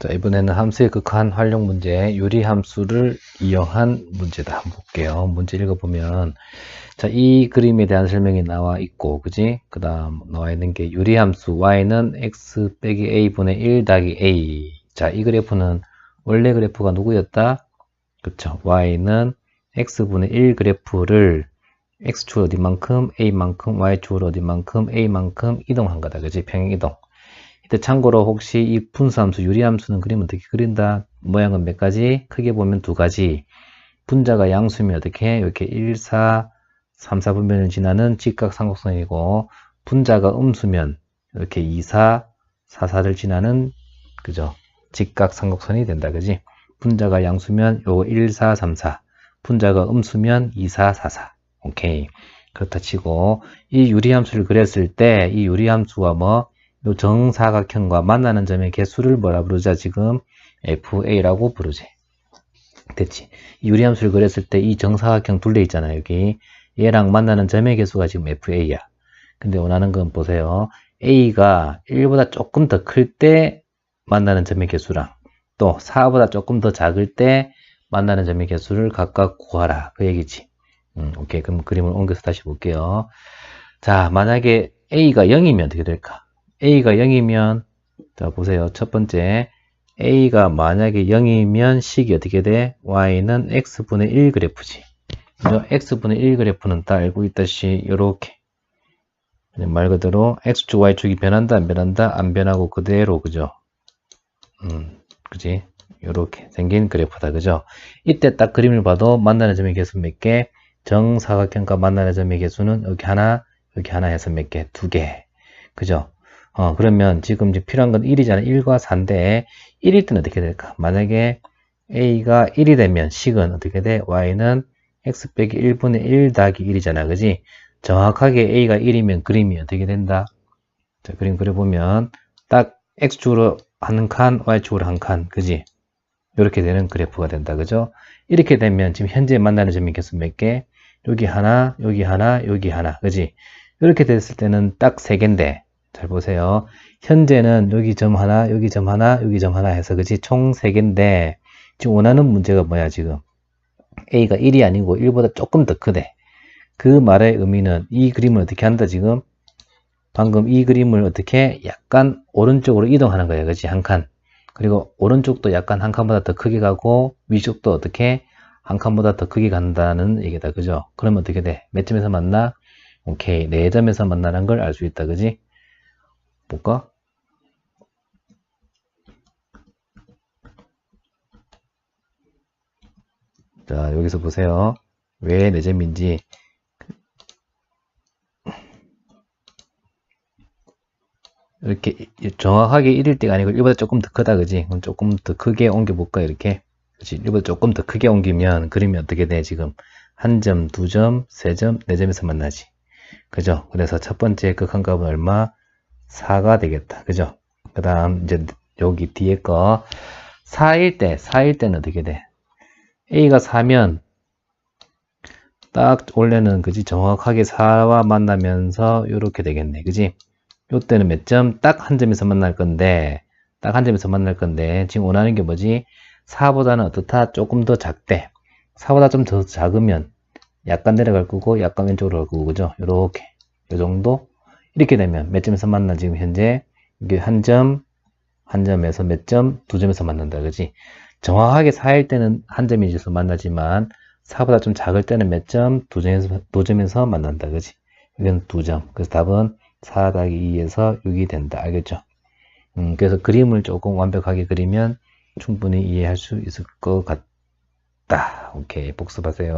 자, 이번에는 함수의 극한 활용 문제, 유리 함수를 이용한 문제다. 한번 볼게요. 문제 읽어보면, 자, 이 그림에 대한 설명이 나와 있고, 그지? 그 다음 나와 있는 게 유리 함수 y는 x 빼기 a분의 1 더하기 a. 자, 이 그래프는 원래 그래프가 누구였다? 그쵸. y는 x분의 1 그래프를 x축 어디만큼, a만큼, y축 어디만큼, a만큼 이동한 거다. 그지? 평행 이동. 이때 참고로 혹시 이 분수함수, 유리함수는 그림 어떻게 그린다? 모양은 몇 가지? 크게 보면 두 가지. 분자가 양수면 어떻게? 이렇게 1, 4, 3, 4분면을 지나는 직각삼각선이고 분자가 음수면 이렇게 2, 4, 4, 4를 지나는 그죠? 직각삼각선이 된다. 그지? 분자가 양수면 요거 1, 4, 3, 4. 분자가 음수면 2, 4, 4, 4. 오케이. 그렇다 치고 이 유리함수를 그렸을 때 이 유리함수가 뭐 요 정사각형과 만나는 점의 개수를 뭐라 부르자 지금 FA라고 부르지. 됐지. 이 유리함수를 그렸을 때 이 정사각형 둘레 있잖아요. 여기 얘랑 만나는 점의 개수가 지금 FA야. 근데 원하는 건 보세요. A가 1보다 조금 더 클 때 만나는 점의 개수랑 또 4보다 조금 더 작을 때 만나는 점의 개수를 각각 구하라. 그 얘기지. 음, 오케이. 그럼 그림을 옮겨서 다시 볼게요. 자, 만약에 A가 0이면 어떻게 될까? A가 0이면, 자, 보세요. 첫 번째, A가 만약에 0이면 식이 어떻게 돼? Y는 X분의 1 그래프지. 그죠? X분의 1 그래프는 다 알고 있다시, 요렇게. 말 그대로, X축, Y축이 변한다, 안 변한다? 안 변하고 그대로, 그죠? 음, 그지? 요렇게 생긴 그래프다, 그죠? 이때 딱 그림을 봐도 만나는 점의 개수 몇 개? 정사각형과 만나는 점의 개수는 여기 하나, 여기 하나 해서 몇 개? 두 개. 그죠? 어, 그러면 지금 이제 필요한 건 1이잖아. 1과 4인데, 1일 때는 어떻게 될까? 만약에 a가 1이 되면 식은 어떻게 돼? y는 x 빼기 1분의 1 더하기 1이잖아. 그지? 정확하게 a가 1이면 그림이 어떻게 된다? 자, 그림 그려보면, 딱 x축으로 한 칸, y축으로 한 칸. 그지? 이렇게 되는 그래프가 된다. 그죠? 이렇게 되면 지금 현재 만나는 점의 개수 몇 개? 여기 하나, 여기 하나, 여기 하나. 그지? 이렇게 됐을 때는 딱 세 개인데, 잘 보세요. 현재는 여기 점 하나, 여기 점 하나, 여기 점 하나 해서 그지 총 3개인데 지금 원하는 문제가 뭐야 지금 A가 1이 아니고 1보다 조금 더 크대. 그 말의 의미는 이 그림을 어떻게 한다 지금 방금 이 그림을 어떻게 약간 오른쪽으로 이동하는 거야 그지 한 칸. 그리고 오른쪽도 약간 한 칸보다 더 크게 가고 위쪽도 어떻게 한 칸보다 더 크게 간다는 얘기다 그죠 그러면 어떻게 돼? 몇 점에서 만나? 오케이 4점에서 만나는 걸 알 수 있다 그지 볼까? 자, 여기서 보세요. 왜 4점인지. 이렇게 정확하게 1일 때가 아니고 1보다 조금 더 크다, 그지? 그럼 조금 더 크게 옮겨볼까, 이렇게? 그치? 1보다 조금 더 크게 옮기면 그림이 어떻게 돼, 지금? 한 점, 두 점, 세 점, 네 점에서 만나지. 그죠? 그래서 첫 번째 극한값은 얼마? 4가 되겠다. 그죠? 그 다음, 이제 여기 뒤에 거 4일 때, 4일 때는 어떻게 돼? A가 4면 딱 원래는 그지 정확하게 4와 만나면서 이렇게 되겠네. 그지? 요때는 몇 점? 딱 한 점에서 만날 건데 딱 한 점에서 만날 건데 지금 원하는 게 뭐지? 4보다는 어떻다? 조금 더 작대. 4보다 좀 더 작으면 약간 내려갈 거고 약간 왼쪽으로 갈 거고 그죠? 요렇게 요 정도 이렇게 되면 몇 점에서 만나 지금 현재 이게 한 점, 한 점에서 몇 점, 두 점에서 만난다 그지? 정확하게 4일 때는 한 점에서 만나지만 4보다 좀 작을 때는 몇 점, 두 점에서, 두 점에서 만난다 그지? 이건 두 점. 그래서 답은 4 더하기 2에서 6이 된다. 알겠죠? 음, 그래서 그림을 조금 완벽하게 그리면 충분히 이해할 수 있을 것 같다. 오케이. 복습하세요.